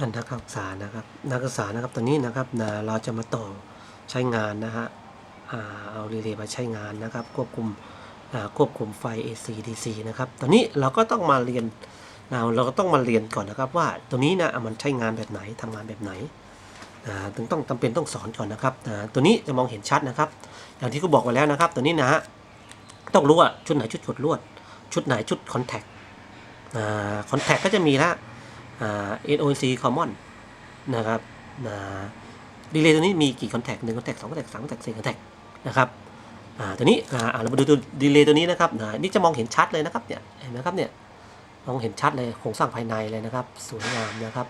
อันนักศึกษานะครับนักศึกษานะครับตอนนี้นะครับนะเราจะมาต่อใช้งานนะฮะอ่าเอารีเลย์มาใช้งานนะครับ ควบคุมควบคุมไฟ AC DC นะครับตอนนี้เราก็ต้องมาเรียนนะเราก็ต้องมาเรียนก่อนนะครับ ว่าตัวนี้นะมันใช้งานแบบไหนทำงานแบบไหนถึงต้องจำเป็นต้องสอนก่อนนะครับตัวนี้จะมองเห็นชัดนะครับ อย่างที่กูบอกไว้แล้วนะครับ ตัวนี้นะฮะต้องรู้ว่าชุดไหนชุดกดลวด ชุดไหนชุดคอนแทคคอนแทคก็จะมีละ NOC common นะครับดีเลย์ตัวนี้มีกี่คอนแทคหนึ่งคอนแทคสองคอนแทคสามคอนแทคสี่คอนแทคนะครับตัวนี้เรามาดูตัวดีเลย์ตัวนี้นะครับนี่จะมองเห็นชัดเลยนะครับเนี่ยเห็นไหมครับเนี่ยมองเห็นชัดเลยโครงสร้างภายในเลยนะครับสวยงามนะครับ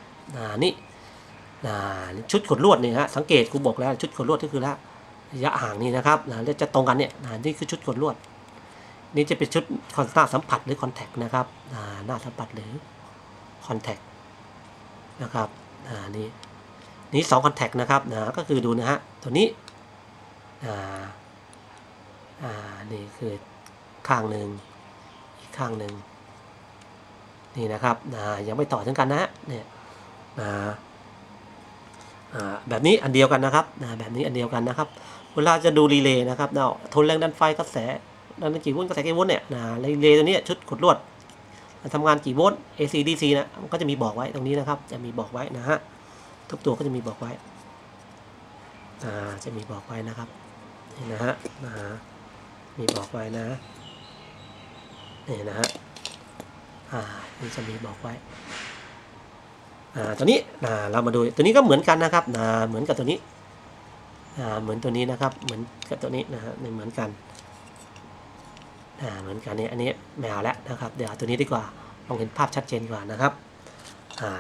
นี่ชุดขดลวดเนี่ยฮะสังเกตกูบอกแล้วชุดขดลวดก็คือละระยะห่างนี่นะครับแล้วจะตรงกันเนี่ยนี่คือชุดขดลวด นี่จะเป็นชุดคอนหน้าสัมผัสหรือคอนแทคนะครับหน้าสัมผัสหรือคอนแทค นะครับอ่านี่นี่สองคอนแทคนะครับนะก็คือดูนะฮะตัวนี้อ่าอ่านี่คือข้างหนึ่งอีกข้างหนึ่งนี่นะครับนะยังไม่ต่อถึงกันนะฮะเนี่ยนะอ่าแบบนี้อันเดียวกันนะครับนะแบบนี้อันเดียวกันนะครับ เวลาจะดูรีเลย์นะครับเนาทนแรงดันไฟกระแสดันกี่วลต์กระแสกี่วลต์เนี่ยนะรีเลย์ตัวนี้ชุดกดลวด ทำงานกี่โวลต์ AC DC นะมันก็จะมีบอกไว้ตรงนี้นะครับ จะมีบอกไว้นะฮะทุกตัวก็จะมีบอกไว้อ่าจะมีบอกไว้นะครับนี่นะฮะนะฮะมีบอกไว้นะนี่นะฮะอ่านี่จะมีบอกไว้อ่าตัวนี้อ่าเรามาดูตัวนี้ก็เหมือนกันนะครับอ่าเหมือนกับตัวนี้อ่าเหมือนตัวนี้นะครับ เหมือนกับตัวนี้นะฮะเหมือนกัน อ่าเหมือนกันเนี่ยอันนี้ไม่เอาแล้วนะครับ เดี๋ยวตัวนี้ดีกว่ามองเห็นภาพชัดเจนกว่านะครับอ่า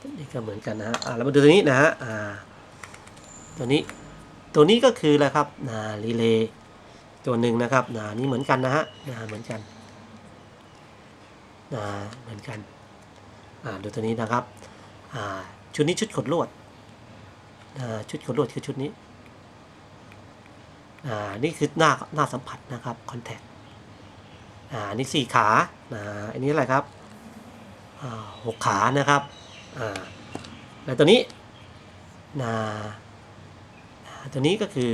ตัวนี้ก็เหมือนกันนะฮะอ่าเรามาดูตัวนี้นะฮะอ่าตัวนี้ตัวนี้ก็คืออะไรครับอ่ารีเลย์ตัวหนึ่งนะครับอ่านี่เหมือนกันนะฮะอ่าเหมือนกันอ่าเหมือนกันอ่าดูตัวนี้นะครับอ่าชุดนี้ชุดขดลวดอ่าชุดขดลวดคือชุดนี้ อ่านี่คือหน้าหน้าสัมผัสนะครับคอนแทคอ่านี่สี่ขาอ่าอันนี้อะไรครับอ่าหกขานะครับอ่าแล้วตัวนี้นะอ่าตัวนี้ก็คือ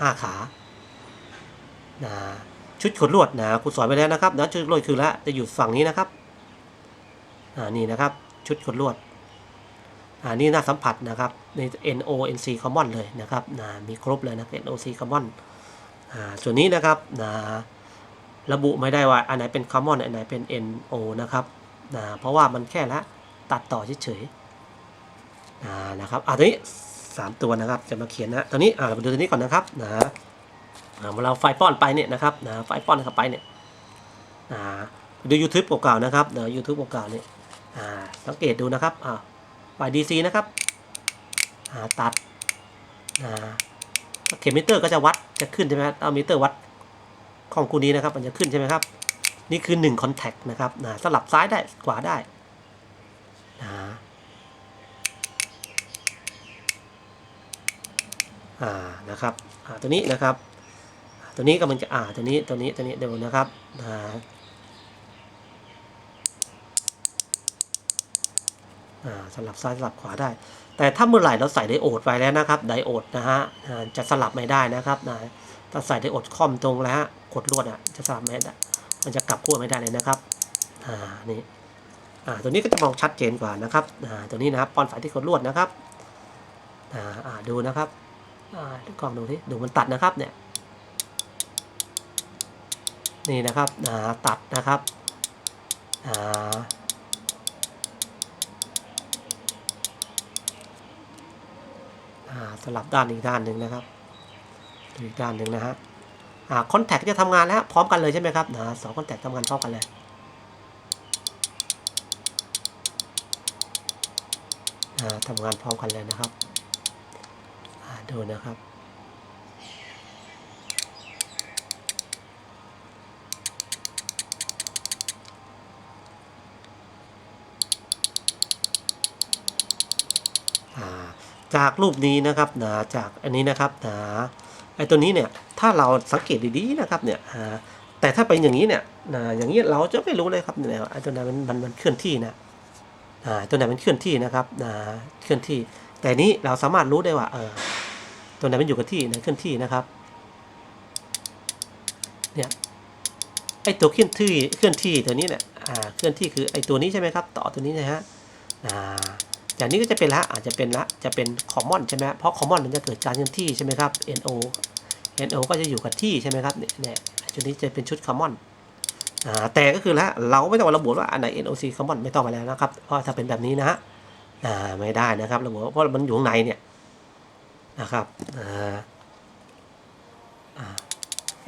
ห้าขานะชุดขนลวดนะครูสอนไปแล้วนะครับนะชุดขนลวดคือละจะอยู่ฝั่งนี้นะครับอ่านี่นะครับ ชุดขนลวด อ่านี่หน้าสัมผัสนะครับใน NONC common เลยนะครับนะมีครบเลยนะ NOC common อ่าส่วนนี้นะครับนะระบุไม่ได้ว่าอันไหนเป็น common อันไหนเป็น NO นะครับนะเพราะว่ามันแค่ละตัดต่อเฉยๆนะครับอ่าตัวนี้สามตัวนะครับจะมาเขียนนะตัวนี้อ่าเราดูตัวนี้ก่อนนะครับนะเวลาไฟป้อนไปเนี่ยนะครับนะไฟป้อนเข้าไปเนี่ยอ่าดู YouTube เก่าๆนะครับเดี๋ยว YouTube เก่าๆเนี่ยสังเกตดูนะครับอ่า ไฟ DC นะครับตัดเข็มมิเตอร์ก็จะวัดจะขึ้นใช่ไหมครับเอามิเตอร์วัดของกูนี้นะครับ มันจะขึ้นใช่ไหมครับ นี่คือ1 contact นะครับนะสลับซ้ายได้ขวาได้นะอ่านะครับอ่าตัวนี้นะครับ ตัวนี้ก็มันจะอ่าตัวนี้ตัวนี้ตัวนี้เดี๋ยวนะครับอ่า สลับซ้ายสลับขวาได้ แต่ถ้าเมื่อไหร่เราใส่ไดโอดไปแล้วนะครับไดโอดนะฮะอ่าจะสลับไม่ได้นะครับนะถ้าใส่ไดโอดคอมตรงแล้วกดลวดอะจะสลับไม่ได้มันจะกลับขั้วไม่ได้เลยนะครับอ่านี่อ่าตัวนี้ก็จะมองชัดเจนกว่านะครับอ่าตัวนี้นะครับปอนสายที่กดลวดนะครับอ่าอ่าดูนะครับอ่าดูกล้องดูที่ดูมันตัดนะครับเนี่ยนี่นะครับอ่าตัดนะครับอ่า อ่า สลับด้านอีกด้านหนึ่งนะครับอีกด้านหนึ่งนะฮะอ่าคอนแทคจะทำงานแล้วพร้อมกันเลยใช่ไหมครับนะสองคอนแทคทำงานพร้อมกันเลยทำงานพร้อมกันเลยนะครับดูนะครับ จากรูปนี้นะครับนะจากอันนี้นะครับนะไอตัวนี้เนี่ยถ้าเราสังเกตดีๆนะครับเนี่ยแต่ถ้าเป็นอย่างนี้เนี่ยนะอย่างนี้เราจะไม่รู้เลยครับเนี่ยไอตัวนั้นมันมันมันเคลื่อนที่นะอ่าตัวไหนมันเคลื่อนที่นะครับอ่าเคลื่อนที่ แต่นี้เราสามารถรู้ได้ว่าเออตัวไหนมันอยู่กับที่ไหนเคลื่อนที่นะครับเนี่ยไอตัวเคลื่อนที่เคลื่อนที่ตัวนี้เนี่ยอ่าเคลื่อนที่คือไอตัวนี้ใช่ไหมครับ ต่อตัวนี้นะฮะอ่า อย่างนี้ก็จะเป็นละอาจจะเป็นละจะเป็น common ใช่ไหมเพราะ common มันจะเกิดการเคลื่อนที่ใช่ไหมครับ no no ก็จะอยู่กับที่ใช่ไหมครับเนี่ยชุดนี้จะเป็นชุด common อ่าแต่ก็คือละเราไม่ต้องระบุว่าอันไหน NOC common ไม่ต้องมาแล้วนะครับ เพราะถ้าเป็นแบบนี้นะฮะไม่ได้นะครับระบุเพราะมันอยู่ข้างในเนี่ยนะครับอ่า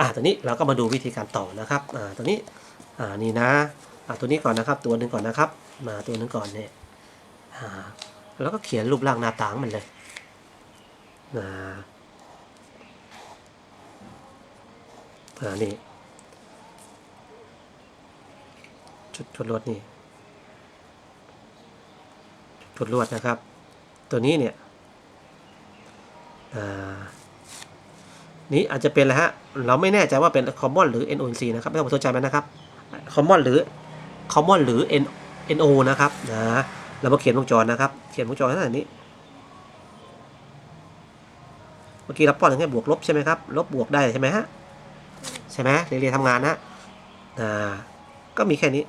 อ่าตัวนี้เราก็มาดูวิธีการต่อนะครับอ่าตัวนี้อ่านี่นะอ่าตัวนี้ก่อนนะครับ ตัวหนึ่งก่อนนะครับ มาตัวหนึ่งก่อนเนี่ยอ่า แล้วก็เขียนรูปร่างหน้าต่างมันเลยอ่าอ่านี่ชุดชุดลวดนี่ชุดลวดนะครับ ตัวนี้เนี่ยอ่านี้อาจจะเป็นอะไรฮะ เราไม่แน่ใจว่าเป็น common หรือ NOC นะครับ ไม่ต้องสนใจมันนะครับ common หรือ common หรือ NO นะครับ นะ เรามาเขียนวงจรนะครับ เขียนวงจรขนาดนี้ เมื่อกี้เราป้อนแค่บวกลบใช่ไหมครับ ลบบวกได้ใช่ไหมฮะ ใช่ไหมเรียนทำงานนะอ่า ก็มีแค่นี้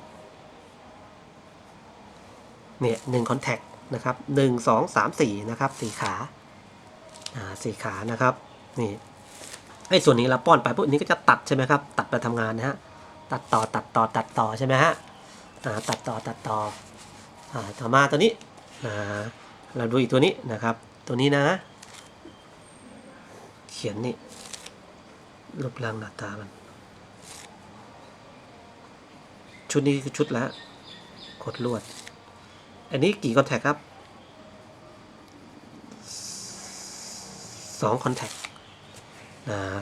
เนี่ยหนึ่งคอนแทคนะครับหนึ่งสองสามสี่นะครับสี่ขา อ่าสี่ขานะครับ นี่ไอ้ส่วนนี้เราป้อนไปพวกนี้ก็จะตัดใช่ไหมครับ ตัดไปทำงานนะฮะ ตัดต่อตัดต่อตัดต่อใช่ไหมฮะ อ่า ตัดต่อตัดต่อ ต่อมาตัวนี้อ่าเราดูอีกตัวนี้นะครับ ตัวนี้นะ เขียนนี่รูปร่างหน้าตามัน ชุดนี้คือชุดล้วกดลวด อันนี้กี่คอนแทคครับสองคอนแทค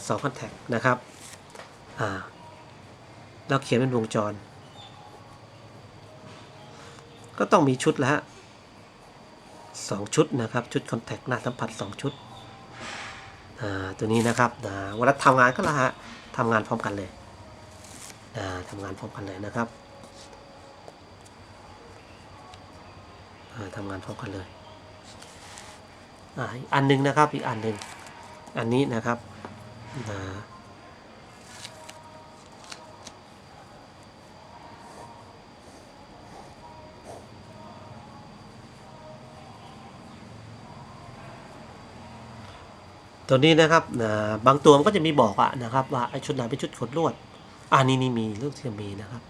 สองคอนแทคนะครับเราเขียนเป็นวงจร ก็ต้องมีชุดแล้วสองชุดนะครับ ชุดคอนแทคหน้าสัมผัสสองชุดตัวนี้นะครับเวลาทำงานก็ละฮะทำงานพร้อมกันเลยทำงานพร้อมกันเลยนะครับทำงานพร้อมกันเลยอีกอันหนึงนะครับอีกอันหนึ่งอันนี้นะครับอ ตัวนี้นะครับอ่าบางตัวมันก็จะมีบอกอะนะครับ ว่าไอชุดไหนเป็นชุดขดลวดอ่านี่นี่มีเรื่องที่จะมีนะครับ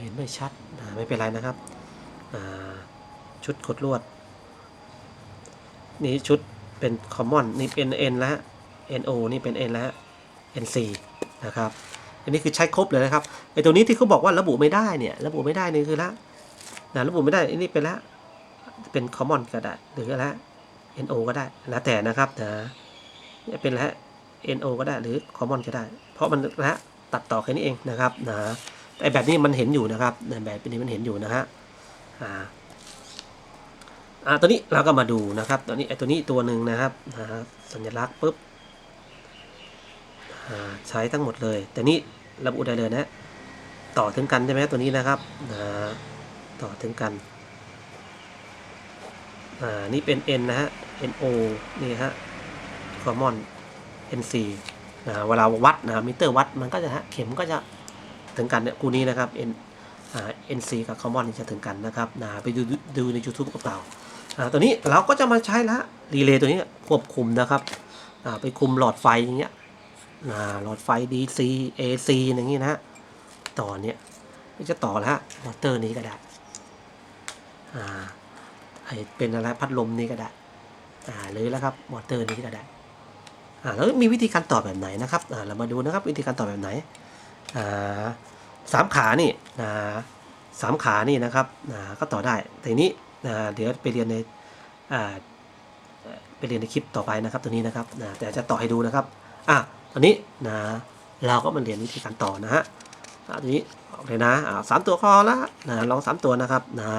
เห็นไม่ชัดไม่เป็นไรนะครับชุดกดลวด นี่ชุดเป็น common นี่เป็น n แล้ว no นี่เป็น n แล้ว nc นะครับ อันนี้คือใช้ครบเลยนะครับไอตัวนี้ที่เขาบอกว่าระบุไม่ได้เนี่ย ระบุไม่ได้นี่คือละ นะระบุไม่ได้อันนี้เป็นละเป็น common ก็ได้หรือละ no ก็ได้แล้วแต่นะครับนะเนี่ยเป็นละ no ก็ได้หรือ common ก็ได้ เพราะมันละตัดต่อแค่นี้เองนะครับนะไอ้แบบนี้มันเห็นอยู่นะครับแบบนี้มันเห็นอยู่นะฮะอ่าอ่าตัวนี้เราก็มาดูนะครับตัวนี้ไอ้ตัวนี้ตัวหนึ่งนะครับนะฮะสัญลักษณ์ปุ๊บอ่าใช้ทั้งหมดเลย แต่นี่ระบุได้เลยนะ ต่อถึงกันใช่ไหมตัวนี้นะครับนะ ต่อถึงกัน อ่า นี่เป็น n นะฮะ no นี่ฮะ common nc นะเวลาวัดนะมิเตอร์วัดมันก็จะฮะเข็มก็จะถึงกันเนี่ยกูนี้นะครับ N อ่า NC กับ Common นี่จะถึงกันนะครับนะไปดูดูใน YouTube กับเราอ่าตัวนี้เราก็จะมาใช้ละรีเลย์ตัวนี้ควบคุมนะครับอ่าไปคุมหลอดไฟอย่างเงี้ยอ่าหลอดไฟ DC AC อย่างงี้นะฮะต่อเนี้ยจะต่อแล้วมอเตอร์นี้ก็ได้ อ่าให้เป็นอะไรพัดลมนี้ก็ได้อ่าเลยแล้วครับมอเตอร์นี้ก็ได้อ่าแล้วมีวิธีการต่อแบบไหนนะครับอ่าเรามาดูนะครับวิธีการต่อแบบไหนอ่าสามขานี่นะสามขานี่นะครับนะก็ต่อได้แต่นี้นะเดี๋ยวไปเรียนในอ่าไปเรียนในคลิปต่อไปนะครับตัวนี้นะครับนะแต่จะต่อให้ดูนะครับอะตอนนี้นะเราก็มาเรียนวิธีการต่อนะฮะอะทีนี้ออกเลยนะอ่าสามตัวพอละนะลองสามตัวนะครับนะ